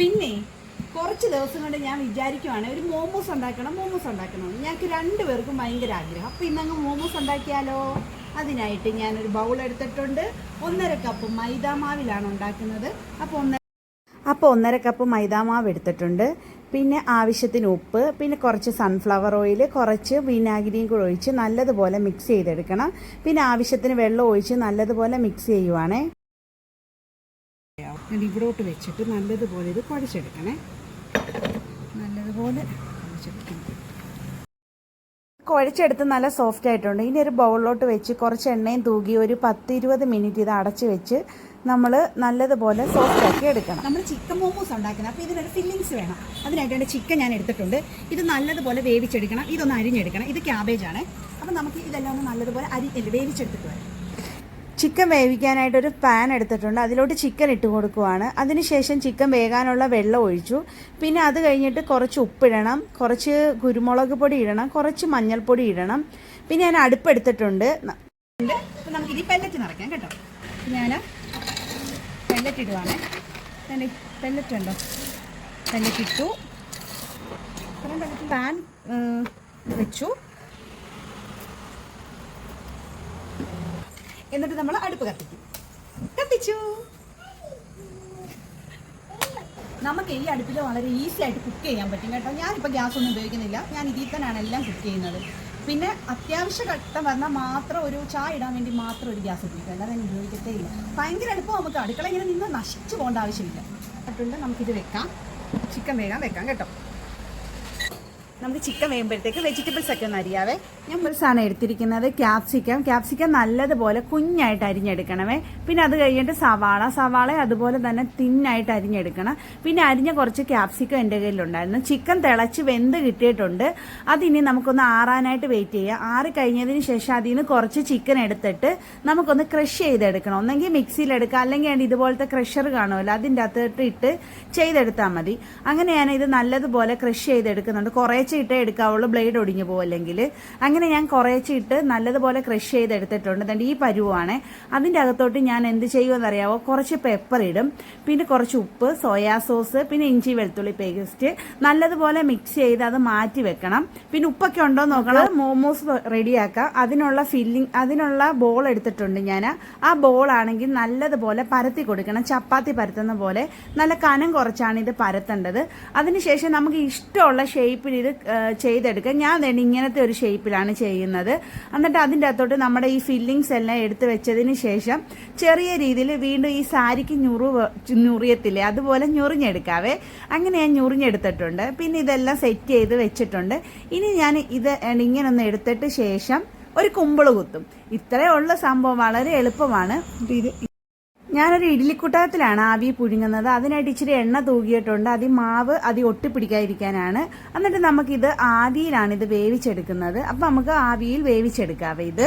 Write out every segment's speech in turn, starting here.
പിന്നെ കുറച്ച് ദിവസം കൊണ്ട് ഞാൻ വിചാരിക്കുവാണ് ഒരു മോമോസ് ഉണ്ടാക്കണം മോമോസ് ഉണ്ടാക്കണം. ഞങ്ങൾക്ക് രണ്ടു പേർക്കും ഭയങ്കര ആഗ്രഹം. അപ്പം ഇന്നങ്ങ് മോമോസ് ഉണ്ടാക്കിയാലോ? അതിനായിട്ട് ഞാനൊരു ബൗൾ എടുത്തിട്ടുണ്ട്. ഒന്നര കപ്പ് മൈദാമാവിലാണ് ഉണ്ടാക്കുന്നത്. അപ്പോൾ ഒന്നര അപ്പോൾ ഒന്നര കപ്പ് മൈദാമാവ് എടുത്തിട്ടുണ്ട്. പിന്നെ ആവശ്യത്തിന് ഉപ്പ് പിന്നെ കുറച്ച് സൺഫ്ലവർ ഓയിൽ കുറച്ച് വിനാഗിരിയും കൂടെ ഒഴിച്ച് നല്ലതുപോലെ മിക്സ് ചെയ്തെടുക്കണം. പിന്നെ ആവശ്യത്തിന് വെള്ളം ഒഴിച്ച് നല്ലതുപോലെ മിക്സ് ചെയ്യുവാണേ. ഞാൻ ഇവിടോട്ട് വെച്ചിട്ട് നല്ലതുപോലെ ഇത് കുഴച്ചെടുക്കണേ നല്ലതുപോലെ കുഴച്ചെടുക്കണം കുഴച്ചെടുത്ത് നല്ല സോഫ്റ്റ് ആയിട്ടുണ്ട്. ഇനി ഒരു ബൗളിലോട്ട് വെച്ച് കുറച്ച് എണ്ണയും തൂകി ഒരു പത്ത് ഇരുപത് മിനിറ്റ് ഇത് അടച്ച് വെച്ച് നമ്മൾ നല്ലതുപോലെ സോഫ്റ്റ് ആക്കി എടുക്കണം. നമ്മൾ ചിക്കൻ മോമോസ് ഉണ്ടാക്കണം. അപ്പോൾ ഇതിനൊരു ഫില്ലിങ്സ് വേണം. അതിനായിട്ട് ചിക്കൻ ഞാൻ എടുത്തിട്ടുണ്ട്. ഇത് നല്ലതുപോലെ വേവിച്ചെടുക്കണം. ഇതൊന്ന് അരിഞ്ഞെടുക്കണം. ഇത് ക്യാബേജ് ആണ്. അപ്പോൾ നമുക്ക് ഇതെല്ലാം ഒന്ന് നല്ലതുപോലെ അരി വേവിച്ചെടുത്തിട്ട് വരാം. ചിക്കൻ വേവിക്കാനായിട്ട് ഒരു പാൻ എടുത്തിട്ടുണ്ട്. അതിലോട്ട് ചിക്കൻ ഇട്ട് കൊടുക്കുവാണ്. അതിനുശേഷം ചിക്കൻ വേകാനുള്ള വെള്ളം ഒഴിച്ചു. പിന്നെ അത് കഴിഞ്ഞിട്ട് കുറച്ച് ഉപ്പിടണം. കുറച്ച് കുരുമുളക് പൊടി ഇടണം. കുറച്ച് മഞ്ഞൾപ്പൊടി ഇടണം. പിന്നെ ഞാൻ അടുപ്പെടുത്തിട്ടുണ്ട് നമുക്ക് നിറയ്ക്കാം കേട്ടോ. ഞാൻ പാൻ വെച്ചു. എന്നിട്ട് നമ്മൾ അടുപ്പ് കത്തിക്കും. കത്തിച്ചു. നമുക്ക് ഈ അടുപ്പിൽ വളരെ ഈസി ആയിട്ട് കുക്ക് ചെയ്യാൻ പറ്റും കേട്ടോ. ഞാനിപ്പോൾ ഗ്യാസ് ഒന്നും ഉപയോഗിക്കുന്നില്ല. ഞാൻ ഇതിൽ തന്നെയാണ് എല്ലാം കുക്ക് ചെയ്യുന്നത്. പിന്നെ അത്യാവശ്യ ഘട്ടം വന്നാൽ മാത്രം ഒരു ചായ ഇടാൻ വേണ്ടി മാത്രം ഒരു ഗ്യാസ് ഉപയോഗിക്കുക. അല്ലാതെ ഞാൻ ഉപയോഗിക്കത്തേ ഇല്ല. ഭയങ്കര അടുപ്പം നമുക്ക് അടുക്കള ഇങ്ങനെ നിന്ന് നശിച്ചു പോകേണ്ട ആവശ്യമില്ല. അതുകൊണ്ട് നമുക്കിത് വെക്കാം. ചിക്കൻ വേഗം വെക്കാം കേട്ടോ. നമുക്ക് ചിക്കൻ വേകുമ്പോഴത്തേക്ക് വെജിറ്റബിൾസ് ഒക്കെ ഒന്ന് അരിയാവേ. ഞാൻ ആണ് എടുത്തിരിക്കുന്നത് ക്യാപ്സിക്കം ക്യാപ്സിക്കം നല്ലതുപോലെ കുഞ്ഞായിട്ട് അരിഞ്ഞെടുക്കണമേ. പിന്നെ അത് കഴിഞ്ഞിട്ട് സവാള. സവാള അതുപോലെ തന്നെ തിന്നായിട്ട് അരിഞ്ഞെടുക്കണം. പിന്നെ അരിഞ്ഞ കുറച്ച് ക്യാപ്സിക്കം എന്റെ കയ്യിലുണ്ടായിരുന്നു. ചിക്കൻ തിളച്ച് വെന്ത് കിട്ടിയിട്ടുണ്ട്. അതിനി നമുക്കൊന്ന് ആറാനായിട്ട് വെയിറ്റ് ചെയ്യാം. ആറ് കഴിഞ്ഞതിന് ശേഷം അതിൽ നിന്ന് കുറച്ച് ചിക്കൻ എടുത്തിട്ട് നമുക്കൊന്ന് ക്രഷ് ചെയ്തെടുക്കണം. ഒന്നെങ്കിൽ എടുക്കാം. അല്ലെങ്കിൽ ഇതുപോലത്തെ ക്രഷർ കാണുമല്ലോ അതിന്റെ അകത്തോട്ട് ഇട്ട് ചെയ്തെടുത്താൽ മതി. അങ്ങനെ ഞാൻ ഇത് നല്ലതുപോലെ ക്രഷ് ചെയ്തെടുക്കുന്നുണ്ട്. കുറേശ്ശെ ഇട്ടേ എടുക്കാവുള്ളൂ. ബ്ലേഡ് ഒടിഞ്ഞു പോകുമല്ലെങ്കിൽ അങ്ങനെ ഞാൻ കുറേശ്ശെ ഇട്ട് നല്ലതുപോലെ ക്രഷ് ചെയ്ത് എടുത്തിട്ടുണ്ട്. എന്നിട്ട് ഈ പരുവാണ്. അതിന്റെ അകത്തോട്ട് ഞാൻ എന്ത് ചെയ്യുമെന്ന് അറിയാവോ കുറച്ച് പെപ്പർ ഇടും. പിന്നെ കുറച്ച് ഉപ്പ് സോയാ സോസ് പിന്നെ ഇഞ്ചി വെളുത്തുള്ളി പേസ്റ്റ് നല്ലതുപോലെ മിക്സ് ചെയ്ത് അത് മാറ്റി വെക്കണം. പിന്നെ ഉപ്പൊക്കെ ഉണ്ടോ നോക്കണം. മോമോസ് റെഡിയാക്കാം അതിനുള്ള ഫില്ലിംഗ് അതിനുള്ള ബോൾ എടുത്തിട്ടുണ്ട് ഞാൻ. ആ ബോൾ ആണെങ്കിൽ നല്ലതുപോലെ പരത്തി കൊടുക്കണം. ചപ്പാത്തി പരത്തുന്ന പോലെ. നല്ല കനം കുറച്ചാണ് ഇത് പരത്തേണ്ടത്. അതിനുശേഷം നമുക്ക് ഇഷ്ടമുള്ള ഷേപ്പിൽ ഇത് ആ, ചെയ്തെടുക്കാം ഞാൻ തന്നെ ഇങ്ങനത്തെ ഒരു ഷേപ്പിലാണ് ചെയ്യുന്നത്. എന്നിട്ട് അതിന്റെ അകത്തോട്ട് നമ്മുടെ ഈ ഫില്ലിങ്സ് എല്ലാം എടുത്തു വെച്ചതിന് ശേഷം ചെറിയ രീതിയിൽ വീണ്ടും ഈ സാരിക്ക് ഞുറു ഞുറിയത്തില്ലേ അതുപോലെ ഞുറിഞ്ഞെടുക്കാവേ. അങ്ങനെ ഞാൻ ഞുറിഞ്ഞെടുത്തിട്ടുണ്ട്. പിന്നെ ഇതെല്ലാം സെറ്റ് ചെയ്ത് വെച്ചിട്ടുണ്ട്. ഇനി ഞാൻ ഇത് ഇങ്ങനെ ഒന്ന് എടുത്തിട്ട് ശേഷം ഒരു കുമ്പിൾ കുത്തും. ഇത്രയുള്ള സംഭവം വളരെ എളുപ്പമാണ്. ഇത് ഞാനൊരു ഇഡ്ഡലിക്കുട്ടകത്തിലാണ് ആവി പുഴുങ്ങുന്നത്. അതിനായിട്ട് ഇച്ചിരി എണ്ണ തൂകിയിട്ടുണ്ട്. അതി മാവ് അതി ഒട്ടിപ്പിടിക്കാതിരിക്കാനാണ്. എന്നിട്ട് നമുക്കിത് ആവിയിലാണ് ഇത് വേവിച്ചെടുക്കുന്നത്. അപ്പം നമുക്ക് ആവിയിൽ വേവിച്ചെടുക്കാവേ ഇത്.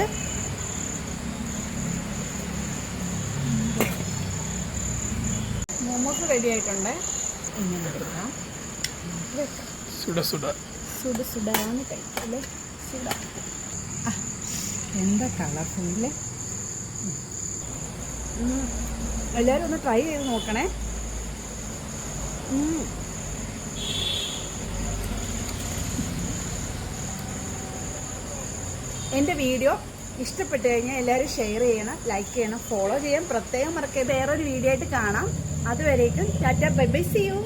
മോമോസ് റെഡി ആയിട്ടുണ്ട്. ഇങ്ങനെ എടുക്കാം. സുഡ സുഡ സുഡ കഴിക്കല്ലേ എന്താ കളർഫുള്ള് എല്ലാവരും ഒന്ന് ട്രൈ ചെയ്ത് നോക്കണേ. എന്റെ വീഡിയോ ഇഷ്ടപ്പെട്ടു കഴിഞ്ഞാൽ എല്ലാവരും ഷെയർ ചെയ്യണം ലൈക്ക് ചെയ്യണം ഫോളോ ചെയ്യാൻ പ്രത്യേകം മറക്കുക വേറൊരു വീഡിയോ ആയിട്ട് കാണാം. അതുവരേക്കും tata bye bye see you